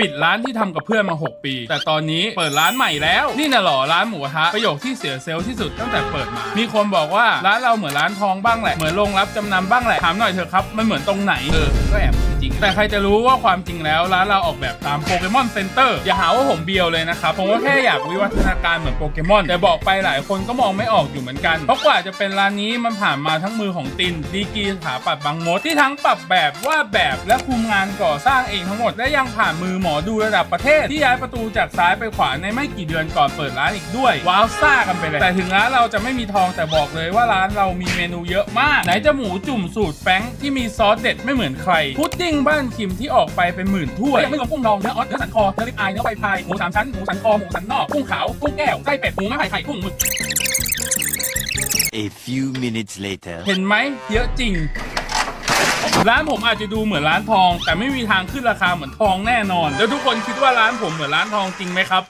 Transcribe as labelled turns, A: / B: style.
A: ปิดร้านที่ทำกับเพื่อนมา 6 ปี แต่ตอนนี้เปิดร้านใหม่แล้ว นี่น่ะเหรอร้านหมูกระทะประโยคที่เสียเซลล์ที่สุดตั้งแต่เปิดมา มีคนบอกว่าร้านเราเหมือนร้านทองบ้างแหละ เหมือนโรงรับจำนำบ้างแหละ ถามหน่อยเถอะครับ มันเหมือนตรงไหน เออ ก็แอบจริง แต่ใครจะรู้ว่าความจริงแล้วร้านเราออกแบบตามโปเกมอนเซ็นเตอร์อย่าหาว่าผมเบียวเลยนะครับ ผมก็แค่อยากวิวัฒนาการเหมือนโปเกมอน แต่บอกไปหลายคนก็มองไม่ออกอยู่เหมือนกัน เพราะกว่าจะเป็นร้านนี้มันผ่านมาทั้งมือของตินดีกรีสถาปัตย์บางมดที่ทั้งปรับแบบวาดแบบและคุมงานก่อสร้างเองทั้งหมดและยังผ่านมือหมอดูระดับประเทศ ที่ย้ายประตูจากซ้ายไปขวาในไม่กี่เดือนก่อนเปิดร้านอีกด้วย ว้าวซ่ากันไปเลยแต่ถึงร้านเราจะไม่มีทองแต่บอกเลยว่าร้านเรามีเมนูเยอะมาก ไหนจะหมูจุ่มสูตรแฟรงค์ที่มีซอสเด็ดไม่เหมือนใคร พุดดิ้งบ้านคิมที่ออกไปเป็นหมื่นถ้วยยังไม่รวมกุ้งดองเนื้อออสเนื้อสันคอเนื้อลิปอายเนื้อใบพายหมูสามชั้นหมูสันคอหมูสันนอกกุ้งขาวกุ้งแก้วไส้เป็ดหมูไม้ไผ่ไข่กุ้งหมึก
B: A few minutes later.
A: เห็นไหมเยอะจริง ร้านผมอาจจะดูเหมือนร้านทอง แต่ไม่มีทางขึ้นราคาเหมือนทองแน่นอน แล้วทุกคนคิดว่าร้านผมเหมือนร้านทองจริงไหมครับ